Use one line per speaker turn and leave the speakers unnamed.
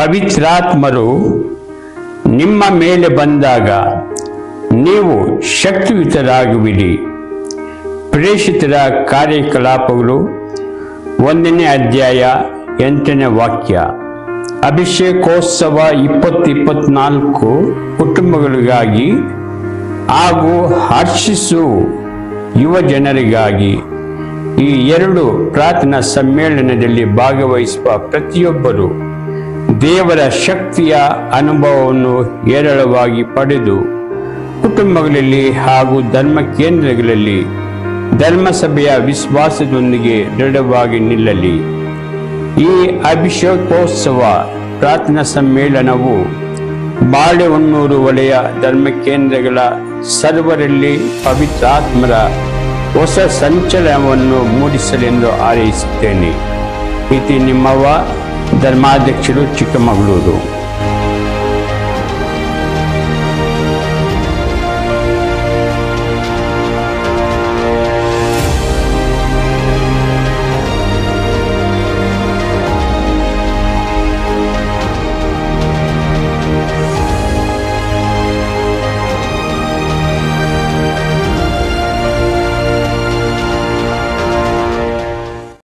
ಪವಿತ್ರಾತ್ಮರು ನಿಮ್ಮ ಮೇಲೆ ಬಂದಾಗ ನೀವು ಶಕ್ತಿಯುತರಾಗುವಿರಿ. ಪ್ರೇಷಿತರ ಕಾರ್ಯಕಲಾಪಗಳು ಒಂದನೇ ಅಧ್ಯಾಯ ಎಂಟನೇ ವಾಕ್ಯ. ಅಭಿಷೇಕೋತ್ಸವ ಇಪ್ಪತ್ತು ಇಪ್ಪತ್ನಾಲ್ಕು ಕುಟುಂಬಗಳಿಗಾಗಿ ಹಾಗೂ ಹರ್ಷಿಸು ಯುವ ಜನರಿಗಾಗಿ ಈ ಎರಡು ಪ್ರಾರ್ಥನಾ ಸಮ್ಮೇಳನದಲ್ಲಿ ಭಾಗವಹಿಸುವ ಪ್ರತಿಯೊಬ್ಬರು ದೇವರ ಶಕ್ತಿಯ ಅನುಭವವನ್ನು ಹೇರಳವಾಗಿ ಪಡೆದು ಕುಟುಂಬಗಳಲ್ಲಿ ಹಾಗೂ ಧರ್ಮ ಕೇಂದ್ರಗಳಲ್ಲಿ ಧರ್ಮಸಭೆಯ ವಿಶ್ವಾಸದೊಂದಿಗೆ ದೃಢವಾಗಿ ನಿಲ್ಲಲಿ. ಈ ಅಭಿಷೇಕೋತ್ಸವ ಪ್ರಾರ್ಥನಾ ಸಮ್ಮೇಳನವು ಬಾಳೆಹೊನ್ನೂರು ವಲಯ ಧರ್ಮ ಕೇಂದ್ರಗಳ ಸರ್ವರಲ್ಲಿ ಪವಿತ್ರಾತ್ಮರ ಹೊಸ ಸಂಚಲನವನ್ನು ಮೂಡಿಸಲೆಂದು ಆರೈಸುತ್ತೇನೆ. ಇತಿ ನಿಮ್ಮವ ಧರ್ಮಾಧ್ಯಕ್ಷರು ಚಿಕ್ಕಮಗಳೂರು.